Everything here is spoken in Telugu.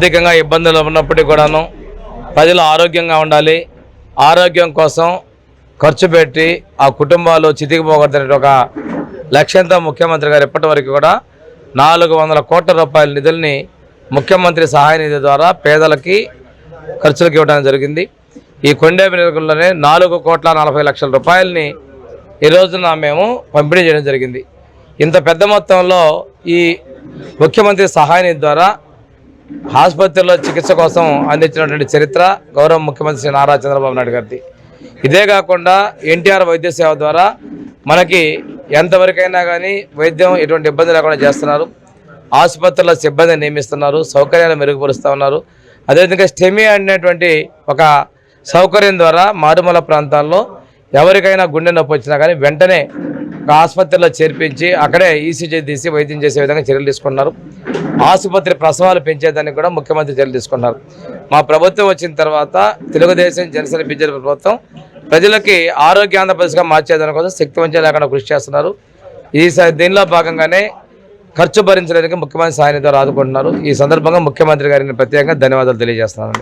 ఆర్థికంగా ఇబ్బందులు ఉన్నప్పటికీ కూడాను ప్రజలు ఆరోగ్యంగా ఉండాలి. ఆరోగ్యం కోసం ఖర్చు పెట్టి ఆ కుటుంబాలు చితికిపోకూడదనే ఒక లక్ష్యంతో ముఖ్యమంత్రి గారు ఇప్పటి వరకు కూడా నాలుగు వందల కోట్ల రూపాయల నిధుల్ని ముఖ్యమంత్రి సహాయ నిధి ద్వారా పేదలకి ఖర్చులకు ఇవ్వడం జరిగింది. ఈ కొండే నిధులలోనే నాలుగు కోట్ల నలభై లక్షల రూపాయలని ఈ రోజున మేము పంపిణీ చేయడం జరిగింది. ఇంత పెద్ద మొత్తంలో ఈ ముఖ్యమంత్రి సహాయ నిధి ద్వారా ఆసుపత్రిలో చికిత్స కోసం అందించినటువంటి చరిత్ర గౌరవ ముఖ్యమంత్రి శ్రీ నారా చంద్రబాబు నాయుడు గారిది. ఇదే కాకుండా ఎన్టీఆర్ వైద్య సేవ ద్వారా మనకి ఎంతవరకైనా కానీ వైద్యం ఎటువంటి ఇబ్బంది లేకుండా చేస్తున్నారు. ఆసుపత్రుల సిబ్బంది నియమిస్తున్నారు. సౌకర్యాలు మెరుగుపరుస్తూ ఉన్నారు. అదేవిధంగా స్టెమి అనేటువంటి ఒక సౌకర్యం ద్వారా మారుమూల ప్రాంతాల్లో ఎవరికైనా గుండె నొప్పి వచ్చినా కానీ వెంటనే ఒక ఆసుపత్రిలో చేర్పించి అక్కడే ఈసీజీ తీసి వైద్యం చేసే విధంగా చర్యలు తీసుకున్నారు. ఆసుపత్రి ప్రసవాలు పెంచేదానికి కూడా ముఖ్యమంత్రి చర్యలు తీసుకున్నారు. మా ప్రభుత్వం వచ్చిన తర్వాత తెలుగుదేశం జనసేన బీజేపీ ప్రభుత్వం ప్రజలకి ఆరోగ్య ఆంధ్రప్రదేశ్గా మార్చేదాని కోసం శక్తివంచం లేకుండా కృషి చేస్తున్నారు. ఈ దీనిలో భాగంగానే ఖర్చు భరించడానికి ముఖ్యమంత్రి సాయం ఆదుకుంటున్నారు. ఈ సందర్భంగా ముఖ్యమంత్రి గారిని ప్రత్యేకంగా ధన్యవాదాలు తెలియజేస్తున్నాను.